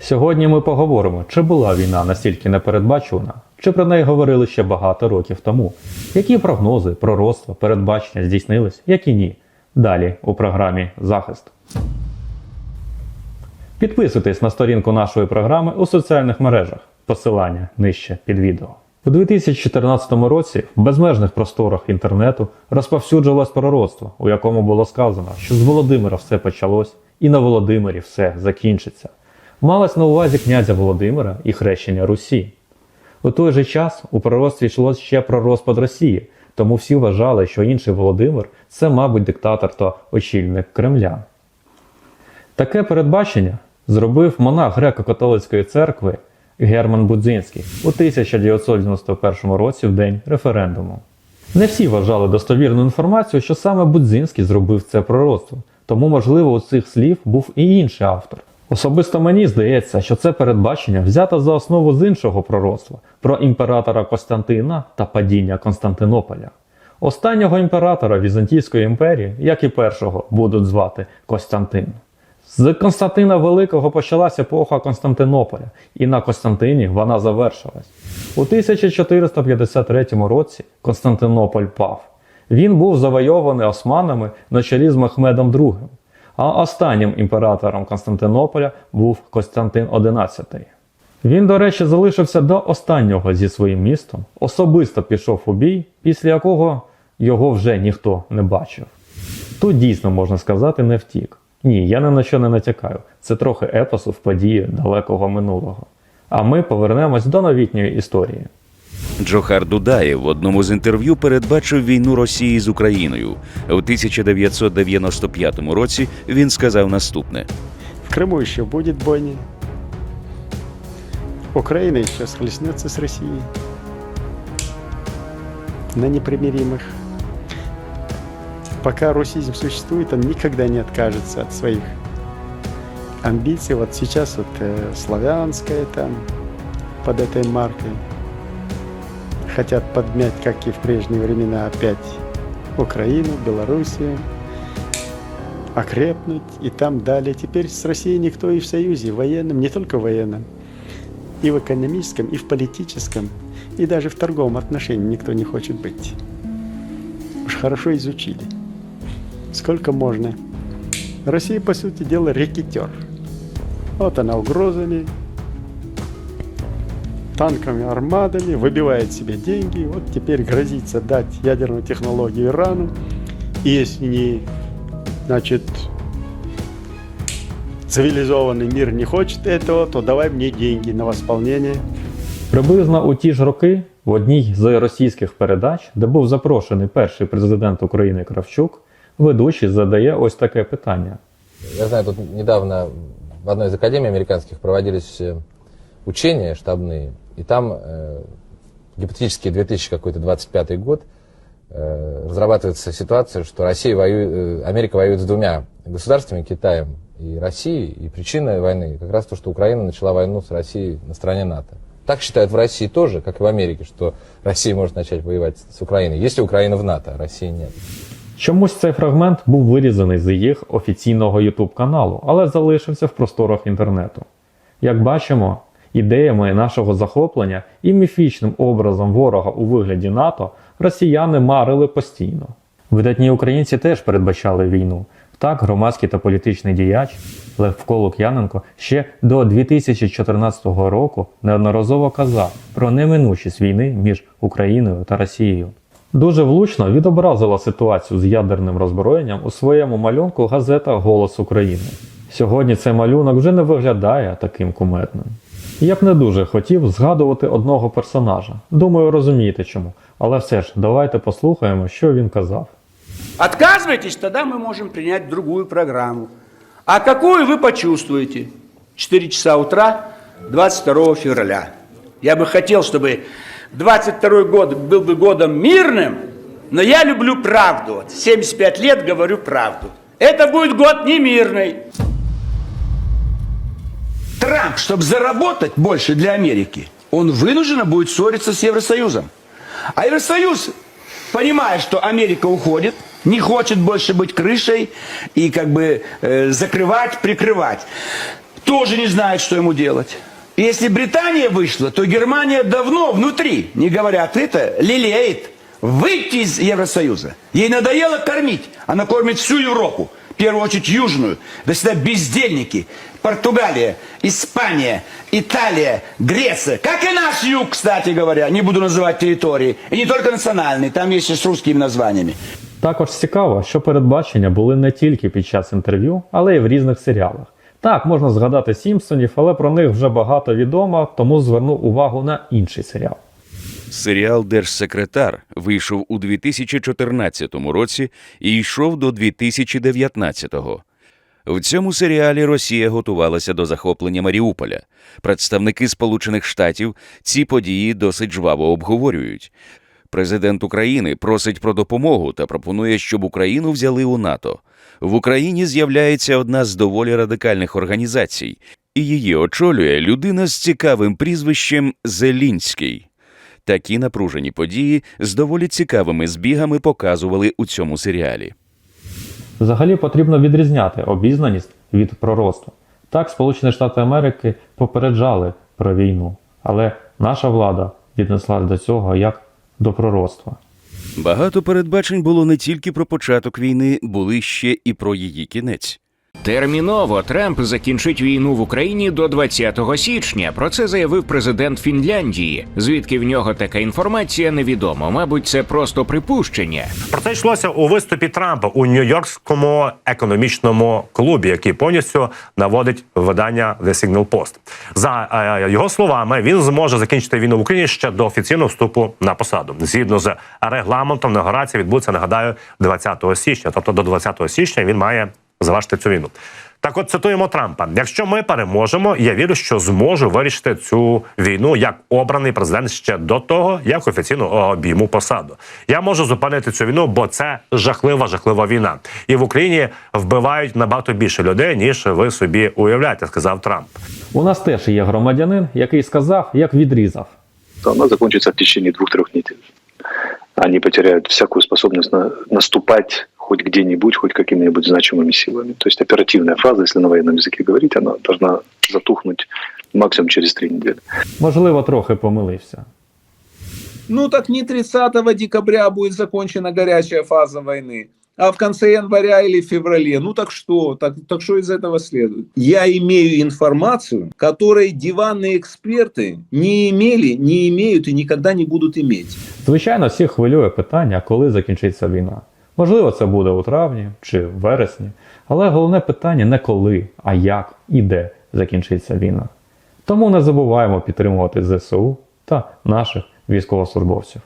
Сьогодні ми поговоримо, чи була війна настільки непередбачувана, чи про неї говорили ще багато років тому. Які прогнози, пророцтва, передбачення здійснились, які ні. Далі у програмі Захист. Підписуйтесь на сторінку нашої програми у соціальних мережах. Посилання нижче під відео. У 2014 році в безмежних просторах інтернету розповсюджувалось пророцтво, у якому було сказано, що з Володимира все почалось і на Володимирі все закінчиться. Малось на увазі князя Володимира і хрещення Русі. У той же час у пророцтві йшло ще про розпад Росії, тому всі вважали, що інший Володимир це, мабуть, диктатор та очільник Кремля. Таке передбачення зробив монах греко-католицької церкви Герман Будзинський у 1991 році в день референдуму. Не всі вважали достовірну інформацію, що саме Будзинський зробив це пророцтво, тому, можливо, у цих слів був і інший автор. Особисто мені здається, що це передбачення взято за основу з іншого пророцтва про імператора Костянтина та падіння Константинополя. Останнього імператора Візантійської імперії, як і першого, будуть звати Костянтин. З Константина Великого почалася епоха Константинополя, і на Константині вона завершилась. У 1453 році Константинополь пав. Він був завойований османами на чолі з Мехмедом II, а останнім імператором Константинополя був Костянтин XI. Він, до речі, залишився до останнього зі своїм містом, особисто пішов у бій, після якого його вже ніхто не бачив. Тут дійсно можна сказати не втік. Ні, я ні на що не натякаю. Це трохи епосу в події далекого минулого. А ми повернемось до новітньої історії. Джохар Дудаєв в одному з інтерв'ю передбачив війну Росії з Україною. У 1995 році він сказав наступне: В Крыму еще будет бойня. Украина еще схлестнется с Россией на непримиримых. Пока русизм существует, он никогда не откажется от своих амбиций. Вот сейчас вот э, славянская там под этой маркой хотят подмять, как и в прежние времена, опять Украину, Белоруссию, окрепнуть и там далее. Теперь с Россией никто и в союзе, в военном, не только в военном, и в экономическом, и в политическом, и даже в торговом отношении никто не хочет быть. Уж хорошо изучили. Сколько можно. Россия, по сути дела, рекетер. Вот она угрозами, танками, армадами, выбивает себе деньги. Вот теперь грозится дать ядерную технологию Ирану. И если не, значит, цивилизованный мир не хочет этого, то давай мне деньги на восполнение. Приблизно у ті ж роки в одній з російських передач, де був запрошений перший президент України Кравчук, ведучий задає ось таке питання. Я знаю, тут недавно в одной из академий американских проводились э, учения штабные, и там э, гипотетически 2000 какой-то 25 год э, разрабатывается ситуация, что Россия воюет, э, Америка воюет с двумя государствами, Китаем и Россией, и причина войны как раз то, что Украина начала войну с Россией на стороне НАТО. Так считают в России тоже, как и в Америке, что Россия может начать воевать с Украиной, если Украина в НАТО, а России нет. Чомусь цей фрагмент був вирізаний з їх офіційного YouTube каналу, але залишився в просторах інтернету. Як бачимо, ідеями нашого захоплення і міфічним образом ворога у вигляді НАТО росіяни марили постійно. Видатні українці теж передбачали війну. Так, громадський та політичний діяч Левко Лук'яненко ще до 2014 року неодноразово казав про неминучість війни між Україною та Росією. Дуже влучно відобразила ситуацію з ядерним роззброєнням у своєму малюнку газета Голос України. Сьогодні цей малюнок вже не виглядає таким кумедним. Я б не дуже хотів згадувати одного персонажа. Думаю, розумієте чому. Але все ж, давайте послухаємо, що він казав. Отказывайтесь, тогда мы можем принять другую программу. А какую вы почувствуете? 4 часа утра 22 февраля. Я бы хотел, чтобы 22 год был бы годом мирным, но я люблю правду. Вот 75 лет говорю правду. Это будет год не мирный. Трамп, чтобы заработать больше для Америки, он вынужденно будет ссориться с Евросоюзом. А Евросоюз, понимая, что Америка уходит, не хочет больше быть крышей и как бы э, закрывать, прикрывать, тоже не знает, что ему делать. И Если Британия вышла, то Германия давно внутри, не говоря открыто, лелеет выйти из Евросоюза. Ей надоело кормить. Она кормит всю Европу. В первую очередь южную. До сюда бездельники. Португалия, Испания, Италия, Греция. Как и наш юг, кстати говоря. Не буду называть территории. И не только национальные. Там есть и с русскими названиями. Також цікаво, що передбачення були не тільки під час інтерв'ю, але й в різних серіалах. Так, можна згадати Сімпсонів, але про них вже багато відомо, тому зверну увагу на інший серіал. Серіал Держсекретар вийшов у 2014 році і йшов до 2019-го. В цьому серіалі Росія готувалася до захоплення Маріуполя. Представники Сполучених Штатів ці події досить жваво обговорюють. Президент України просить про допомогу та пропонує, щоб Україну взяли у НАТО. В Україні з'являється одна з доволі радикальних організацій, і її очолює людина з цікавим прізвищем Зелінський. Такі напружені події з доволі цікавими збігами показували у цьому серіалі. Взагалі потрібно відрізняти обізнаність від пророцтва. Так, Сполучені Штати Америки попереджали про війну, але наша влада віднеслась до цього як до пророцтва. Багато передбачень було не тільки про початок війни, були ще і про її кінець. Терміново Трамп закінчить війну в Україні до 20 січня. Про це заявив президент Фінляндії. Звідки в нього така інформація, невідомо. Мабуть, це просто припущення. Про це йшлося у виступі Трампа у Нью-Йоркському економічному клубі, який повністю наводить видання The Signal Post. За е, його словами, він зможе закінчити війну в Україні ще до офіційного вступу на посаду. Згідно з регламентом, інаугурація відбудеться, нагадаю, 20 січня. Тобто до 20 січня він має завершити цю війну. Так, от цитуємо Трампа: якщо ми переможемо, я вірю, що зможу вирішити цю війну як обраний президент ще до того, як офіційно обійму посаду. Я можу зупинити цю війну, бо це жахлива, жахлива війна. І в Україні вбивають набагато більше людей, ніж ви собі уявляєте, сказав Трамп. У нас теж є громадянин, який сказав, як відрізав. то она закончится в течение двух-трех недель. Они потеряют всякую способность на- наступать хоть где-нибудь, хоть какими-нибудь значимыми силами. То есть оперативная фаза, если на военном языке говорить, она должна затухнуть максимум через три недели. Можливо, трохи помилився. Ну так не 30 декабря будет закончена горячая фаза войны, а в конце января или феврале. Ну так что? Так, так что из этого следует? Я имею информацию, которой диванные эксперты не имели, не имеют и никогда не будут иметь. Звичайно, всіх хвилює питання, коли закінчиться війна. Можливо, це буде у травні чи вересні, але головне питання не коли, а як і де закінчиться війна. Тому не забуваємо підтримувати ЗСУ та наших військовослужбовців.